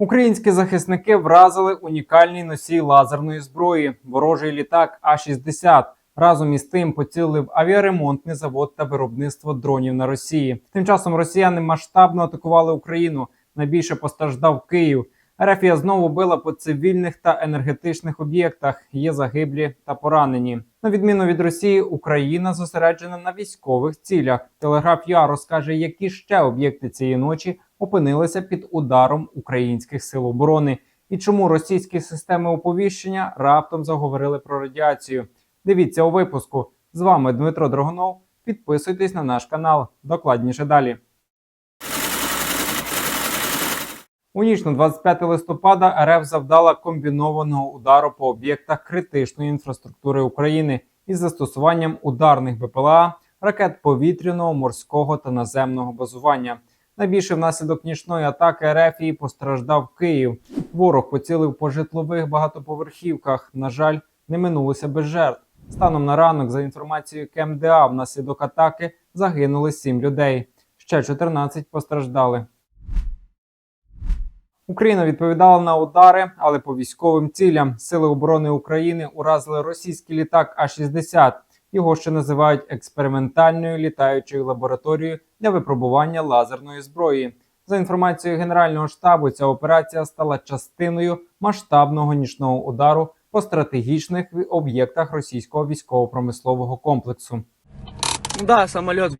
Українські захисники вразили унікальний носій лазерної зброї, ворожий літак А-60. Разом із тим поцілив авіаремонтний завод та виробництво дронів на Росії. Тим часом росіяни масштабно атакували Україну. Найбільше постраждав Київ. Рефія знову била по цивільних та енергетичних об'єктах. Є загиблі та поранені. На відміну від Росії, Україна зосереджена на військових цілях. Телеграф ЮА розкаже, які ще об'єкти цієї ночі опинилися під ударом українських сил оборони, і чому російські системи оповіщення раптом заговорили про радіацію. Дивіться у випуску. З вами Дмитро Дрогонов. Підписуйтесь на наш канал. Докладніше далі. У ніч на 25 листопада РФ завдала комбінованого удару по об'єктах критичної інфраструктури України із застосуванням ударних БПЛА, ракет повітряного, морського та наземного базування. Найбільше внаслідок нічної атаки РФ постраждав Київ. Ворог поцілив по житлових багатоповерхівках. На жаль, не минулося без жертв. Станом на ранок, за інформацією КМДА, внаслідок атаки загинули 7 людей. Ще 14 постраждали. Україна відповідала на удари, але по військовим цілям Сили оборони України уразили російський літак А-60. Його ще називають експериментальною літаючою лабораторією для випробування лазерної зброї. За інформацією Генерального штабу, ця операція стала частиною масштабного нічного удару по стратегічних об'єктах російського військово-промислового комплексу. Да, самолет.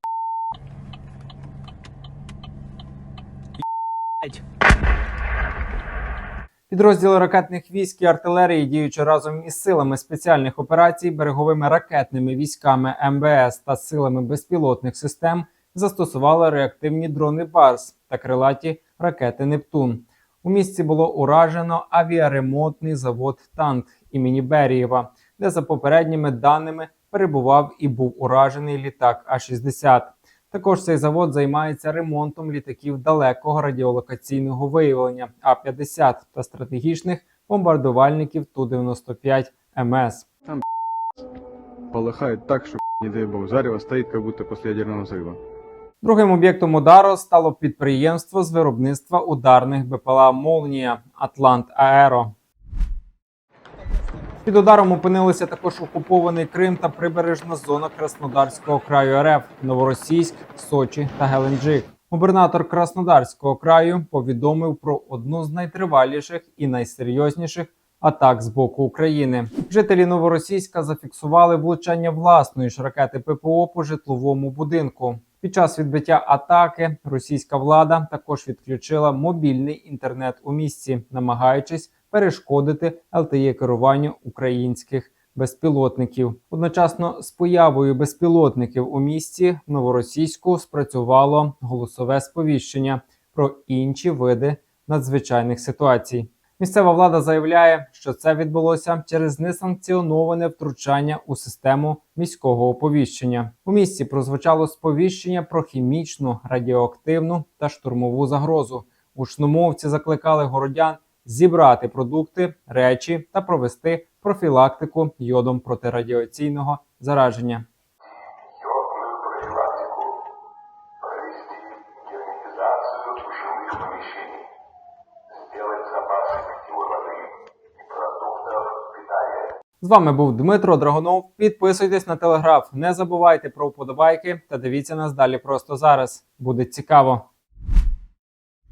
Підрозділи ракетних військ і артилерії, діючи разом із силами спеціальних операцій, береговими ракетними військами МБС та силами безпілотних систем, застосували реактивні дрони Барс та крилаті ракети Нептун. У місці було уражено авіаремонтний завод Танк імені Берієва, де за попередніми даними перебував і був уражений літак А-60. Також цей завод займається ремонтом літаків далекого радіолокаційного виявлення А-50 та стратегічних бомбардувальників Ту-95 МС. полыхает так, что, не дай бог, зарево стоит, как будто после ядерного взрыва. Другим об'єктом удару стало підприємство з виробництва ударних БПЛА Молнія Атлант Аеро. Під ударом опинилися також окупований Крим та прибережна зона Краснодарського краю РФ, Новоросійськ, Сочі та Геленджик. Губернатор Краснодарського краю повідомив про одну з найтриваліших і найсерйозніших атак з боку України. Жителі Новоросійська зафіксували влучання власної ж ракети ППО по житловому будинку. Під час відбиття атаки російська влада також відключила мобільний інтернет у місті, намагаючись перешкодити ЛТЄ керуванню українських безпілотників. Одночасно з появою безпілотників у місті Новоросійську спрацювало голосове сповіщення про інші види надзвичайних ситуацій. Місцева влада заявляє, що це відбулося через несанкціоноване втручання у систему міського оповіщення. У місті прозвучало сповіщення про хімічну, радіоактивну та штурмову загрозу. Гучномовці закликали городян зібрати продукти, речі та провести профілактику йодом протирадіаційного зараження. йодную профилактику, провести герметизацию жилых помещений, сделать запасы питьевой воды и продуктов питания. З вами був Дмитро Драгонов. Підписуйтесь на телеграф, не забувайте про вподобайки та дивіться нас далі просто зараз. Буде цікаво.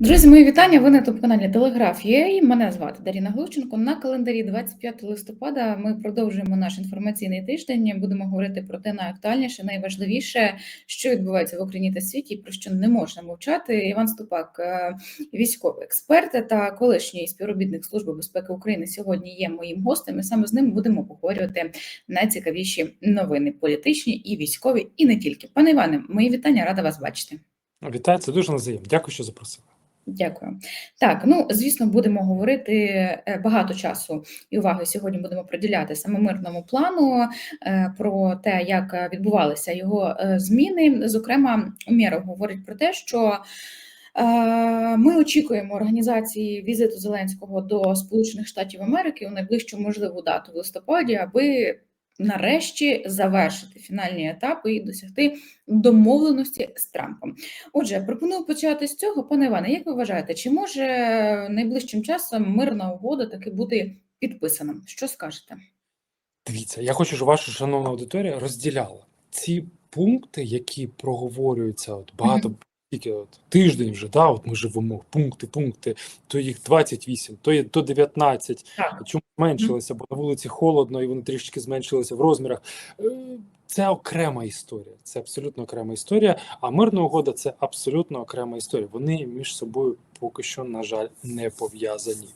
Друзі, мої вітання. Ви на топ-каналі Телеграф є. Мене звати Даріна Глущенко. На календарі 25 листопада ми продовжуємо наш інформаційний тиждень. Будемо говорити про те найактуальніше, найважливіше, що відбувається в Україні та світі, про що не можна мовчати. Іван Ступак, е, військовий експерт та колишній співробітник Служби безпеки України, сьогодні є моїм гостем. І саме з ним будемо обговорювати найцікавіші новини політичні і військові, і не тільки. Пане Іване, мої вітання, рада вас бачити. Вітаю, це дуже назаєм. Дякую, що запросили. Дякую. Так, ну звісно, будемо говорити е, багато часу і уваги сьогодні будемо приділяти саме мирному плану е, про те, як відбувалися його е, зміни. Зокрема, Умєров говорить про те, що ми очікуємо організації візиту Зеленського до Сполучених Штатів Америки у найближчу можливу дату в листопаді, аби нарешті завершити фінальні етапи і досягти домовленості з Трампом. Отже, пропоную почати з цього. Пане Іване, як ви вважаєте, чи може найближчим часом мирна угода таки бути підписана? Що скажете? Дивіться, я хочу, щоб ваша шановна аудиторія розділяла ці пункти, які проговорюються от багато. Тільки от тиждень вже, да, от ми живемо, пункти, пункти, то їх 28, то є то 19, чому зменшилося, бо на вулиці холодно і вони трішки зменшилися в розмірах. Е, Це окрема історія, це абсолютно окрема історія. А мирна угода це абсолютно окрема історія. Вони між собою поки що, на жаль, не пов'язані.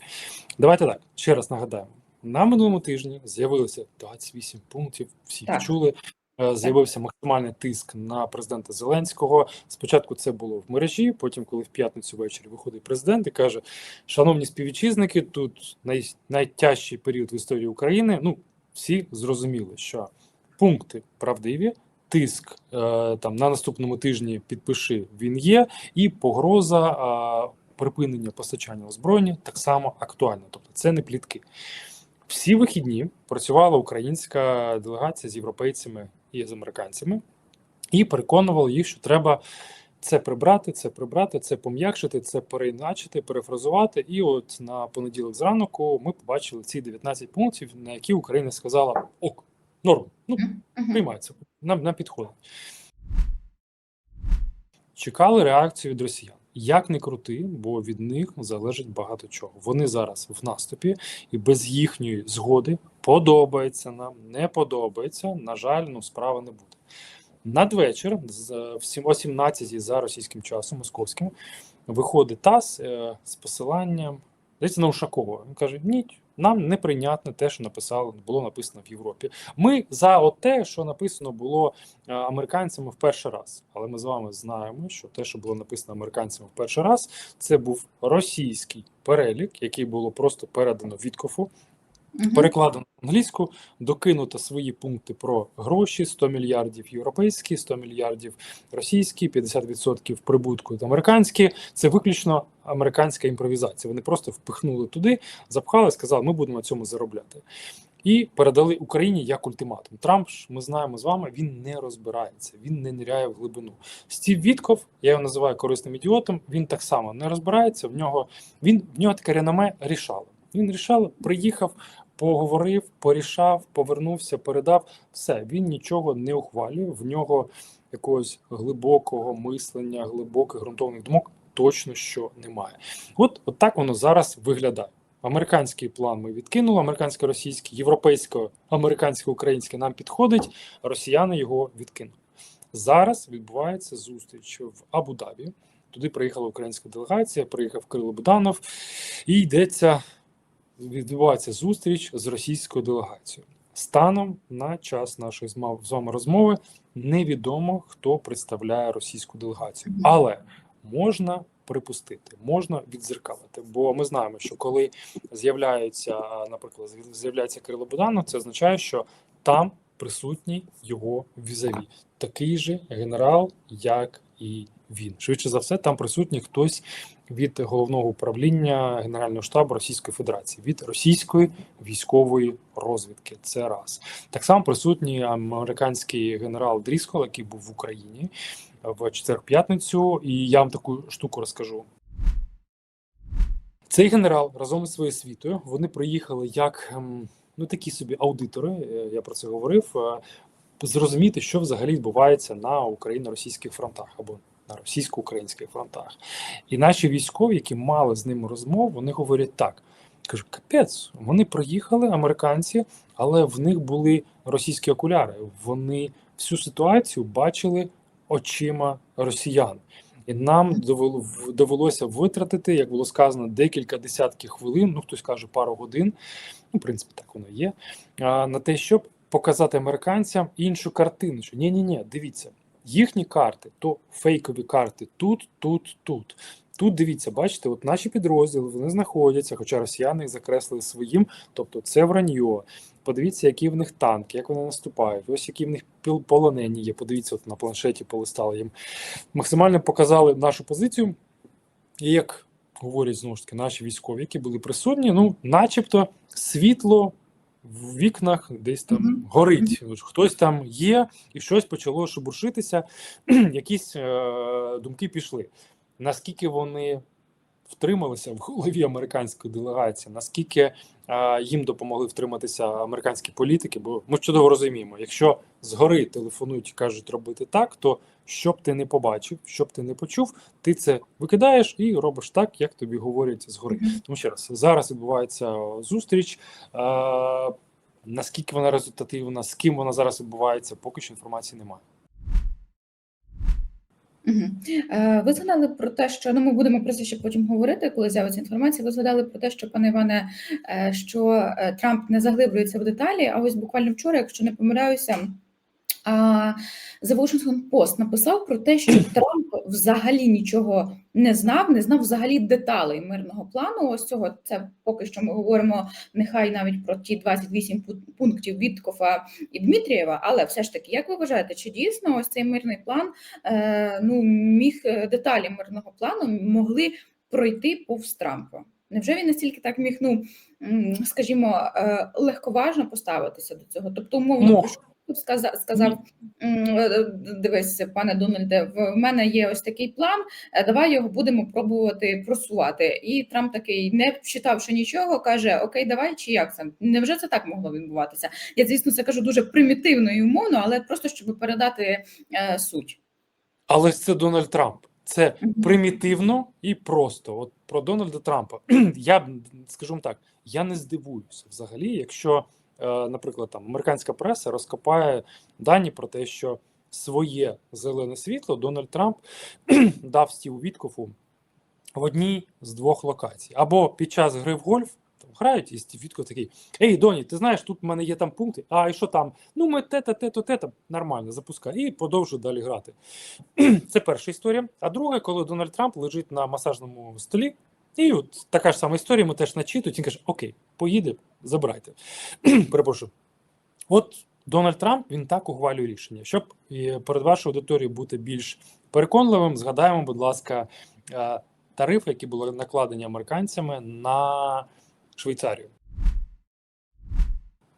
Давайте так, ще раз нагадаємо. На минулому тижні з'явилося 28 пунктів. Всі Так. чули. Е, З'явився максимальний тиск на президента Зеленського. Спочатку це було в мережі. Потім, коли в п'ятницю ввечері виходить президент і каже: Шановні співвітчизники, тут най, найтяжчий період в історії України. Ну, всі зрозуміли, що пункти правдиві, тиск е, там на наступному тижні підпиши він є, і погроза е, припинення постачання озброєння так само актуальна. Тобто, це не плітки. Всі вихідні працювала українська делегація з європейцями і з американцями, і переконувала їх, що треба це прибрати, це прибрати, це пом'якшити, це переіначити, перефразувати. І от на понеділок зранку ми побачили ці 19 пунктів, на які Україна сказала: ок, норм, ну приймається, нам, нам підходить. Чекали реакцію від росіян. Як не крути, бо від них залежить багато чого. Вони зараз в наступі, і без їхньої згоди подобається нам, не подобається. На жаль, ну справи не буде. Надвечір, е, о 17 за російським часом, московським, виходить ТАСС е, з посиланням здається, на Ушакова. Він каже: ні, нам неприйнятне те, що написало, було написано в Європі. Ми за те, що написано було е, американцями в перший раз. Але ми з вами знаємо, що те, що було написано американцями в перший раз, це був російський перелік, який було просто передано Віткофу, Перекладено англійську, докинуто свої пункти про гроші: 100 мільярдів європейські, 100 мільярдів російські, 50% прибутку американські. Це виключно американська імпровізація. Вони просто впихнули туди, запхали, сказали, ми будемо на цьому заробляти. І передали Україні як ультиматум. Трамп ж ми знаємо з вами, він не розбирається, він не ниряє в глибину. Стів Вітков, я його називаю корисним ідіотом. Він так само не розбирається. В нього він в нього таке реноме рішало. Він рішав, приїхав, поговорив, порішав, повернувся, передав. Все, він нічого не ухвалює. В нього якогось глибокого мислення, глибоких ґрунтовних думок точно що немає. От, от так воно зараз виглядає. Американський план ми відкинули, американсько-російський, європейсько-американсько-український нам підходить, росіяни його відкинули. Зараз відбувається зустріч в Абу-Дабі. Туди приїхала українська делегація, приїхав Кирило Буданов, і йдеться, відбувається зустріч з російською делегацією. Станом на час нашої з вами розмови невідомо, хто представляє російську делегацію, але можна припустити, можна відзеркалити. Бо ми знаємо, що коли з'являється, наприклад, з'яв- з'являється Кирило Буданов, це означає, що там присутній його візаві, такий же генерал, як і він. Швидше за все, там присутній хтось від головного управління Генерального штабу Російської Федерації, від російської військової розвідки. Це раз так само присутній американський генерал Дріскол, який був в Україні в четвер-п'ятницю. І я вам таку штуку розкажу. Цей генерал разом із своєю світою вони приїхали як ем, ну такі собі аудитори. е, Я про це говорив. е, Зрозуміти, що взагалі відбувається на україно-російських фронтах або на російсько-українських фронтах. І наші військові, які мали з ними розмову, вони говорять так: кажуть, капець, вони приїхали, американці, але в них були російські окуляри. Вони всю ситуацію бачили очима росіян. І нам довелося витратити, як було сказано, декілька десятків хвилин, ну хтось каже пару годин. Ну, в принципі, так воно є. На те, щоб показати американцям іншу картину. Що ні, ні, ні, дивіться, їхні карти то фейкові карти тут, тут, тут. Тут дивіться, бачите, от наші підрозділи вони знаходяться, хоча росіяни закреслили своїм, тобто це враньо. Подивіться, які в них танки, як вони наступають. Ось які в них полонені є. Подивіться, от на планшеті полистали їм. Максимально показали нашу позицію. І як говорять знову ж таки наші військові, які були присутні, ну, начебто, світло в вікнах десь там Мгм. горить. Хтось там є, і щось почало шебуршитися, якісь е, думки пішли. Наскільки вони втрималися в голові американської делегації, наскільки е, їм допомогли втриматися американські політики? Бо ми чудово розуміємо, якщо згори телефонують і кажуть робити так, то що б ти не побачив, що б ти не почув, ти це викидаєш і робиш так, як тобі говорять згори. Тому ще раз зараз відбувається зустріч. Е, наскільки вона результативна, з ким вона зараз відбувається, поки що інформації немає. Е, Ви згадали про те, що ну ми будемо про це ще потім говорити, коли з'явиться інформація. Ви згадали про те, що пане Іване, е, що е, Трамп не заглиблюється в деталі. А ось буквально вчора, якщо не помиляюся, а, The Washington Post написав про те, що Трамп взагалі нічого не знав, не знав взагалі деталей мирного плану. Ось цього це поки що ми говоримо нехай навіть про ті 28 пу- пунктів Віткофа і Дмитрієва, але все ж таки, як ви вважаєте, чи дійсно ось цей мирний план е, ну міг е, деталі мирного плану могли пройти повз Трампа? Невже він настільки так міг, ну скажімо, е, легковажно поставитися до цього? Тобто, умовно Мог. Сказав, сказав е, дивись, пане Дональде, в мене є ось такий план. е, Давай його будемо пробувати просувати. І Трамп такий, не вчитавши нічого, каже: Окей, давай чи як це? Невже це так могло відбуватися? Я звісно це кажу дуже примітивно і умовно, але просто щоб передати е, суть. Але ж це Дональд Трамп. Це примітивно і просто. От про Дональда Трампа. я б, скажімо так, я не здивуюся взагалі, якщо, е, наприклад, там американська преса розкопає дані про те, що своє зелене світло Дональд Трамп дав Стіву Віткофу в одній з двох локацій. Або під час гри в гольф там грають, і Стів Вітков такий: Ей, Доні, ти знаєш, тут в мене є там пункти. А і що там? Ну, ми те-та, те-то, те-то, нормально, запускай. І продовжує далі грати. Це перша історія. А друга, коли Дональд Трамп лежить на масажному столі, і от така ж сама історія, ми теж начитують, він каже: Окей, поїде, забирайте. Перепрошую. От Дональд Трамп він так ухвалює рішення. Щоб е, перед вашою аудиторією бути більш переконливим, згадаємо, будь ласка, е, тарифи, які були накладені американцями на Швейцарію.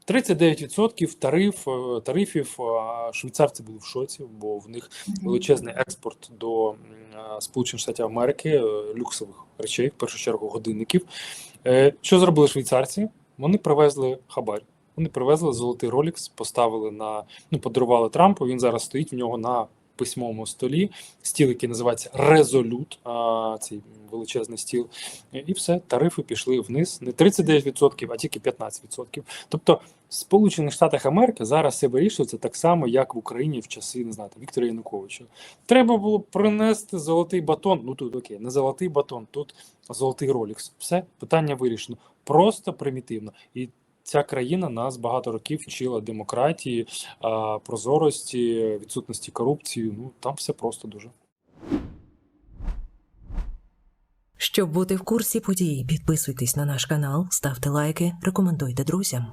39% тариф, е, тарифів швейцарці були в шоці, бо в них величезний експорт до Сполучених Штатів Америки е, люксових речей, в першу чергу годинників. Е, Що зробили швейцарці? Вони привезли хабар. Вони привезли золотий ролікс, поставили на ну, подарували Трампу. Він зараз стоїть в нього на письмовому столі. Стіл, який називається Резолют, цей величезний стіл. І все, тарифи пішли вниз не 39%, а тільки 15%. Тобто, в Сполучених Штатах Америки зараз все вирішується так само, як в Україні в часи не знаю, Віктора Януковича. Треба було принести золотий батон. Ну тут окей, не золотий батон, тут золотий Rolex. Все питання вирішено. Просто примітивно. І ця країна нас багато років вчила демократії, прозорості, відсутності корупції. Ну там все просто дуже. Щоб бути в курсі подій, підписуйтесь на наш канал, ставте лайки, рекомендуйте друзям.